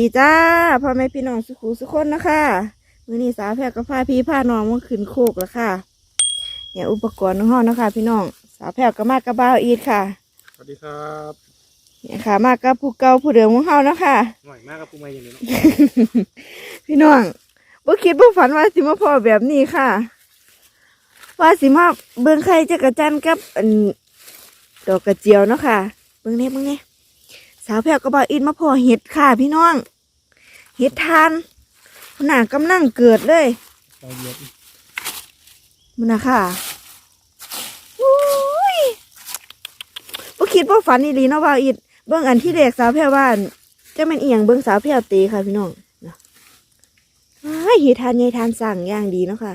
วัสดีจ้าพ่อแม่พี่น้องสุขุสุขคนนะคะมื้อนี้สาวแพรก็พาพี่พาน้องมาขึ้นโคกแล้วค่ะเนี่ยอุปกรณ์ของเฮานะคะ พี่น้องสาวแพรก็มากระบ้าวอีดค่ะสวัสดีครับเนี่ยค่ะ มากับผู้เก่าผู้เดิมของเฮานะคะหน่อยมากครับผู้ใหม่อยังนี้เนาะพี่น้องบ่คิดบ่ฝันว่าสิมาพอแบบนี้ค่ะ ว่าสิมาเบิ่งไข่จักรจันทร์กับอันดอกกระเจียวเนาะค่ะเบิ่งแหน่เบิ่งแหน่สาวแพรก็บอกอินมาพอเห็ดค่ะ พี่น้อง เห็ดทานหนากำลังเกิดเลยเราเย็ดมันนะค่ะโอ้ยบ่คิดว่าฝันอีหลีเนาะว่าอิดเบิ่งอันที่เด็กสาวแพรว่าอั่นจะเป็นเอียงเบิ่งสาวแพรตีค่ะพี่น้องนะอ้ยเฮ็ดทานใหญ่ทานสั่งอย่างดีเนาะค่ะ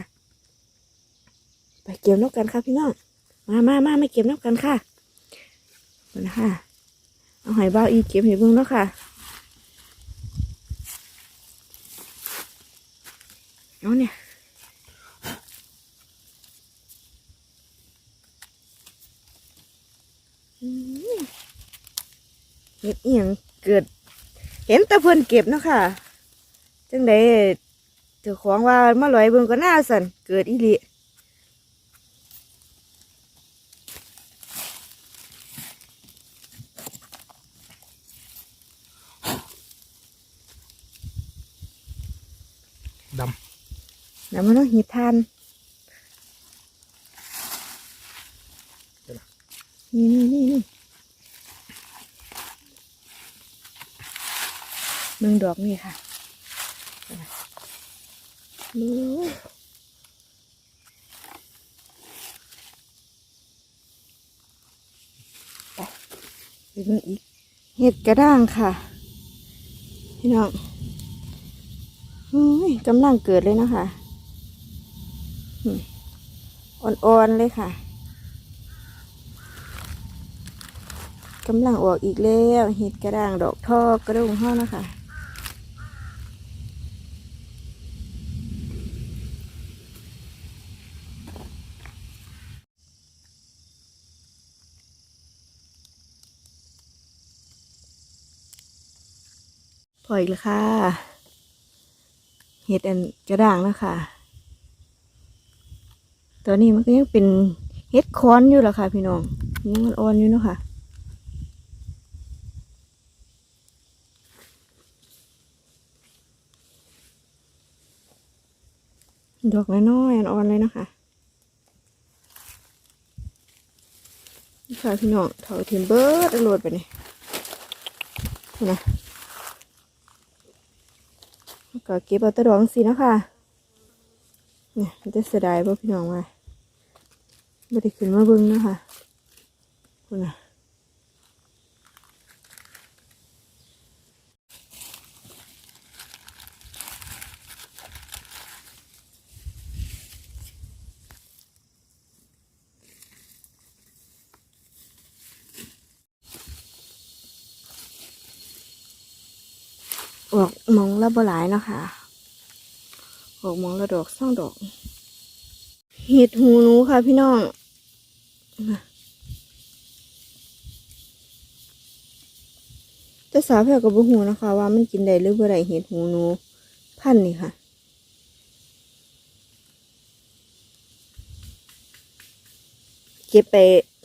ไปเก็บนกกันค่ะพี่น้อง มามามาไม่เก็บนกกันค่ะมันนะค่ะเอาหอยบ้าอีเก็บให้เบิ่งเนาะค่ะ เอาเนี่ยอืมเห็ดเอียงเกิด เห็นตะเพิ่นเก็บเนาะค่ะ จังไดเจ้าของว่ามาลอยเบิ่งก็น่าสั่นเกิดอีหลี แล้วมันต้องหิดทาน นี่นี่นี่นี่มึงดอกนี่ค่ะดูไปไปเบิ่งอีก เห็ดกระด้างค่ะ พี่น้องอุ้ยกำลังเกิดเลยนะคะ อ่อนๆเลยค่ะกำลังออกอีกแล้วเห็ดกระด้างดอกทอกกระดุงห้อนะคะพออีกแล้วค่ะ เห็ดอันกระด้างนะคะ ตอนนี้มันก็ยังเป็นเห็ดคอนอยู่แหละค่ะ พี่น้องยังมันอ่อนอยู่เนาะค่ะดอกน้อยๆอ่อนๆเลยนะคะนี่ค่ะพี่น้องเถาทิมเบิร์ดโหลดไปนี่นี่นะก็เก็บเอาตะดอกสินะคะเนี่ยจะเสียดายป่ะพี่น้องว่า ไม่ได้ขึ้นมาเบิ้งนะคะคุณนะออกมองละบ่หลายเนาะคะออกมองละดอกสองดอก เห็ดหูหนูค่ะพี่น้อง แต่สาวแพรกับบุหูนะคะ ว่ามันกินได้หรือบ่ได้เห็ดหูหนูพันนี่ค่ะเก็บไป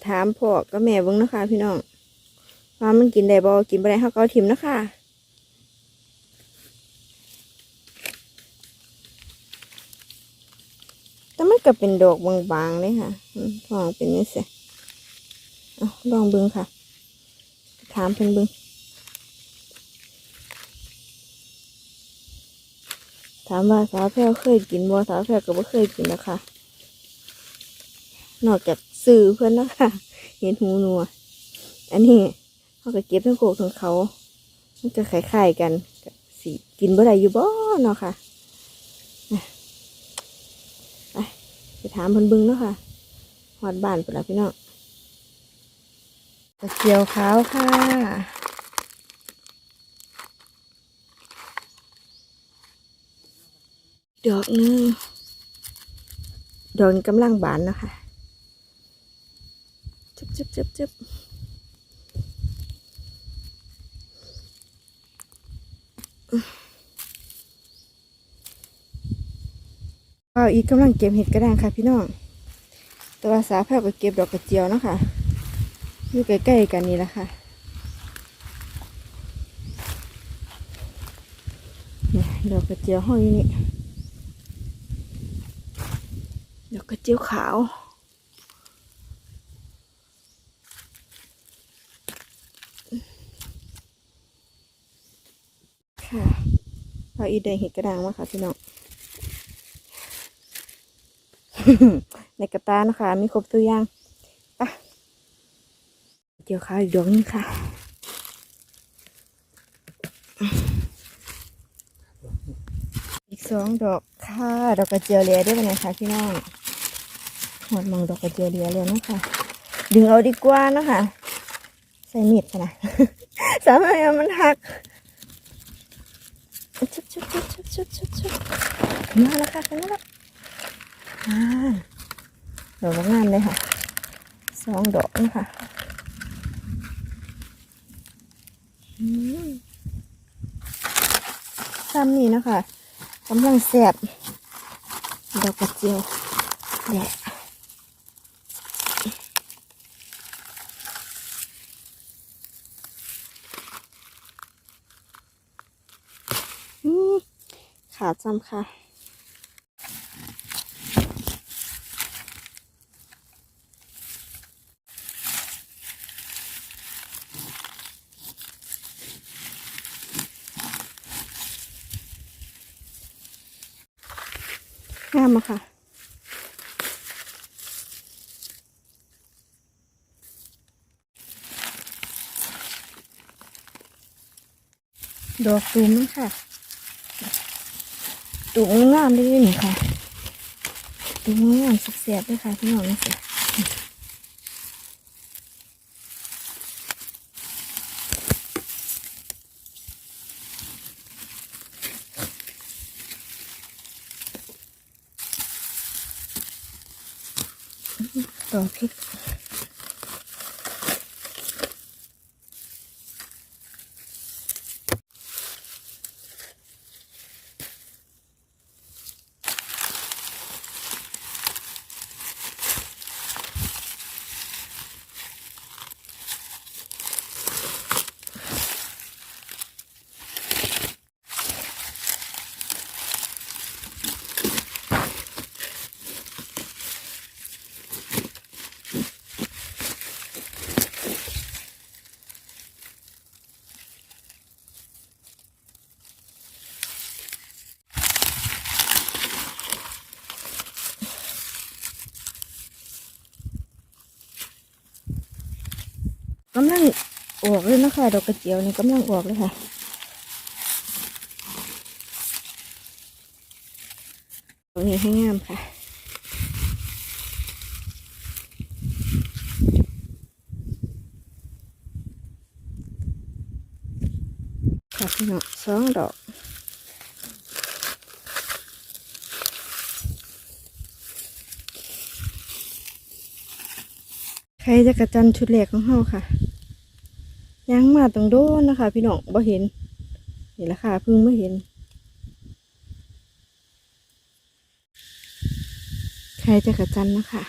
ถามพ่อกับแม่เบิ่งนะคะ พี่น้องว่ามันกินได้บ่กินบ่ได้เฮาก็เอาถิ่มนะคะ แต่มัน ก็เป็นดอกบางๆเลยค่ะอืมลองเป็นนี่สิเอาลองเบิ้งค่ะ ถามเพิ่นเบิ้งถามว่าสาวแพรวเคยกินบ่สาวแพรวก็บ่เคยกินนะคะนอกจากซื้อเพื่อนนะคะเห็นหูนัว อันนี้เขาก็เก็บทั้งโขกทั้งเขามันจะคล้ายๆกันก็สิกินบ่ได้อยู่บ่เนาะค่ะ ไปถามเพิ่นบึงเนาะค่ะหอดบ้านปุ่นละพี่น้องตะเกียวขาวค่ะดอกหนึงดอกกำลังบานนะคะจึบจึบจึบจึบ ก็อีกกำลังเก็บเห็ดกระด้างค่ะ พี่น้องต่ว่าสาแพรก็เก็บดอกกระเจียวนะคะอยู่ใกล้ๆกันนี่แหละค่ะนี่ดอกกระเจียวห้อยนี่ดอกกระเจียวขาวค่ะพออีเดงเห็ดกระด้างมาค่ะพี่น้อง ในกระตานะคะ มีครบตัวอย่างปะเจียวขาวอีกดอกหนึงค่ะอีกสองดอกค่ะดอกกระเจียวเลียได้ไหมคะพี่น้องหมดมองดอกกระเจียวเลียเลยนะคะดึงเอาดีกว่านะคะใส่มีดนะสามารถมันหักชุบชุบชุบชุบชุบชุบชุบมาแล้วค่ะมาแล้ว ดอกงามเลยค่ะสองดอกนะคะซ้ำนี่นะคะกำลังแสบดอกกระเจียวแดะอืมขาดซ้ำค่ะ งามอะค่ะ ดอกตูมนะคะตูมงามได้ด้วยนี่ค่ะตูมงามสักเสียบด้วยค่ะพี่น้องนี่ค่ะ ดอกพริกำลังออกเลยนะคะดอกกระเจียวนี่กำลังออกเลยค่ะตรงนี้ให้งามค่ะค่ะพี่น้องสองดอกใครจะกระจันชุดแรกของเฮาค่ะ ยังมาตรงโดนนะคะ พี่น้องบ่เห็นนี่แหละค่ะเพิ่งไม่เห็น ใครจะกระจันนะคะ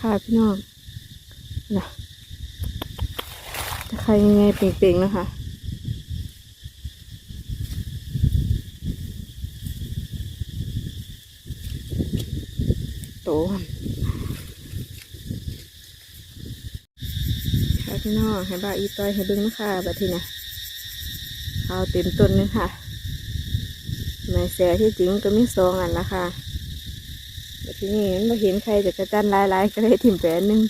ค่ะพี่น้องนะจะใครยังไงเปล่งๆนะคะโตค่ะพี่น้องให้บาอีต้อยให้บิ้งนะคะบัดทีนะเอาเต็มต้นเลยค่ะแม่แสที่จริงก็มีสองอันละค่ะ แต่ทีนี้มันไม่เห็นใครแต่กระจันหลายๆก็เลยถิ่มแปอันหนึง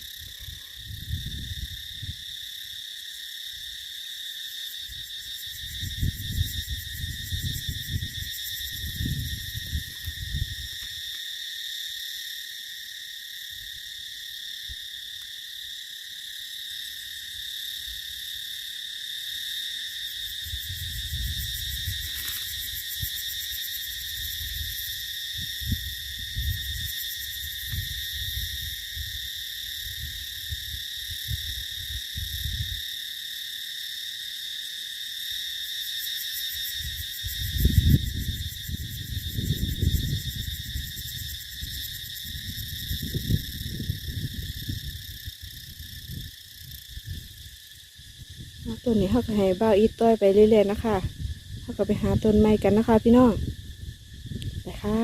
ต้นนี้เขาก็ให้เบ้าอีต้อยไปเรื่อยๆนะคะเขาก็ไปหาต้นไม้กันนะคะ พี่น้องไปค่ะ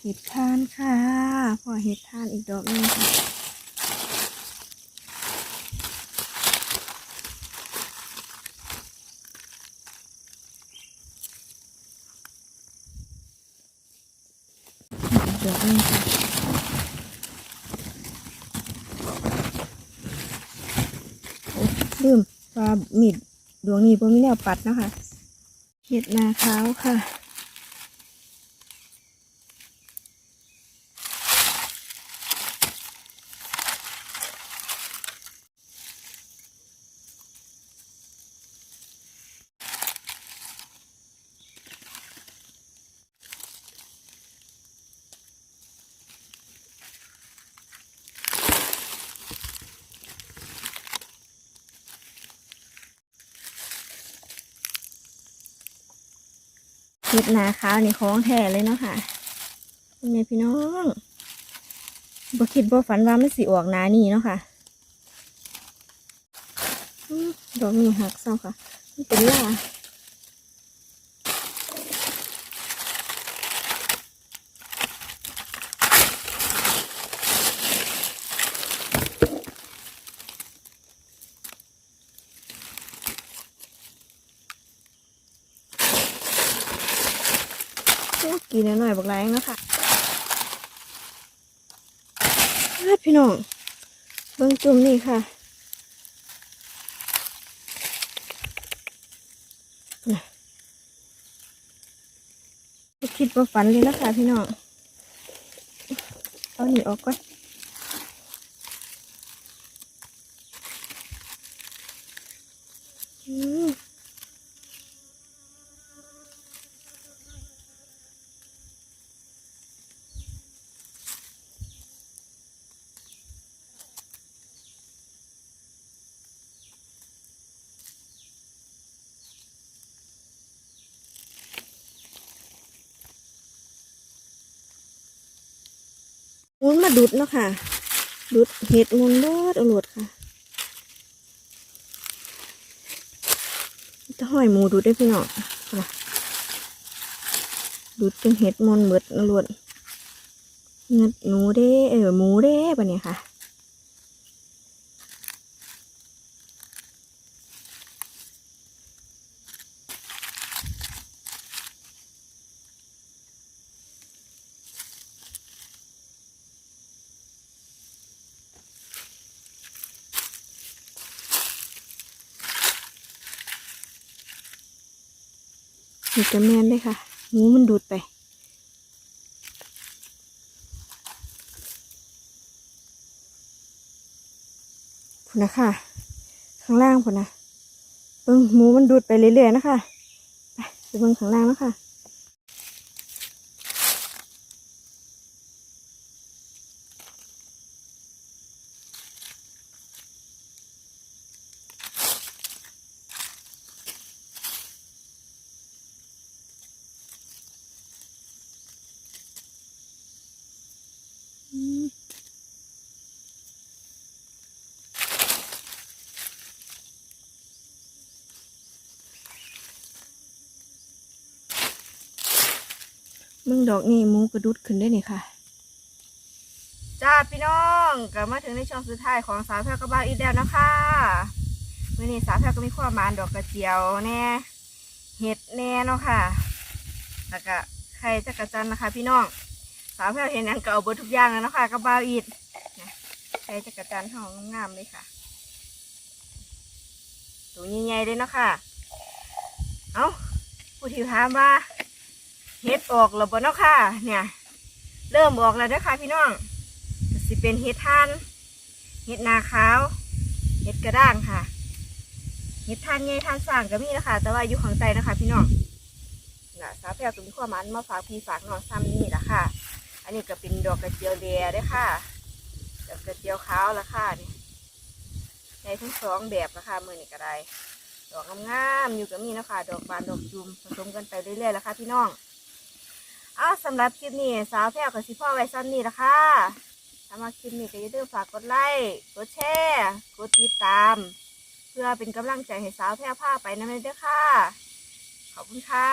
เห็ดทานค่ะ พอเห็ดทานอีกดอกนึงค่ะ ดี๋ยวนึงค่ะโอ้ลืมปลาหมิดดวงนี้บ่มีแนวปัดนะคะเห็ดนาขาวค่ะ เห็ดนาขาวนี่ของแท้เลยเนาะค่ะเป็นไงพี่น้องบ่คิดบ่ฝันว่ามันสิออกหนานี่เนาะค่ะดอกนี้หักเศร้าค่ะ มันเป็นล่าโอ้กิ นหน่อยบักแรงเนาะค่ะอ้าพี่น้องเบื้องจุ่มนี่ค่ะคิดว่าฝันเลยนะคะพี่น้อง เอาหนีออกก่อน มุนมาดุดเนาะค่ะ ดุดเห็ดมุนเบิดเอาโหลดค่ะจะห้อยหมูดุดได้พี่น้องค่ะดุดจนเห็ดมุนเบิดเอาโหลดเงดหนูเด้เออหมูเด้ปะเนี่ยค่ะ นี่จะแมนเลยค่ะหมูมันดูดไปพุ่นนะค่ะ ข้างล่างพุ่นนะเบิ้งหมูมันดูดไปเรื่อยๆนะคะไปไปเบิ้งข้างล่างนะคะ มึงดอกนี่มูกระดุดขึ้นได้นี่ค่ะ จ้าพี่น้องกลับมาถึงในช่วงสุดท้ายของสาวแพรกระบาอีกแล้วนะคะมื่อนี้สาวแพรก็มีความมานดอกกระเจียวแน่เห็ดแน่เนาะค่ะ แล้วก็ไข่จักรจันนะคะ พี่น้อง สาวแพรเห็นหยังเก็เอาเบดทุกอย่างแล้วเนาะคะกระบาอีดไข่จักรจันทองงามเลยค่ะตัวใหญ่ๆเลยเนาะค่ะ เอาผู้ที่ถามว่า เห็ดออกหรือบ่เนาะค่ะ เนี่ย เริ่มออกแล้วเด้อค่ะพี่น้องสิเป็นเห็ดทานเห็ดนาขาวเห็ดกระด้างค่ะเห็ดทานใหญ่ทานสร้างก็มีนะคะแต่ว่าอยู่ข้างใต้นะคะ พี่น้องน่ะสาวแพรตุ้มข้อมันมาฝากพี่ฝากน้องซ้ำนี่ละค่ะ อันนี้ก็เป็นดอกกระเจียวแดเด้อค่ะดอกกระเจียวขาวละค่ะนี่ได้ทั้งสองแบบนะคะมือนี่ก็ได้ดอกงามๆอยู่กับมีนะคะดอกบานดอกจุมผสมกันไปเรื่อยๆแล้วค่ะพี่น้อง อ้าวสำหรับคลิปนี้สาวแพรวกับสิพ่อไว้ซ้ำนี่ละค่ะถ้ามาคลิปนี้ก็อย่าลืมฝากกดไลค์กดแชร์กดติดตาม เพื่อเป็นกำลังใจให้สาวแพรวพาไปนะเด้อค่ะ ขอบคุณค่ะ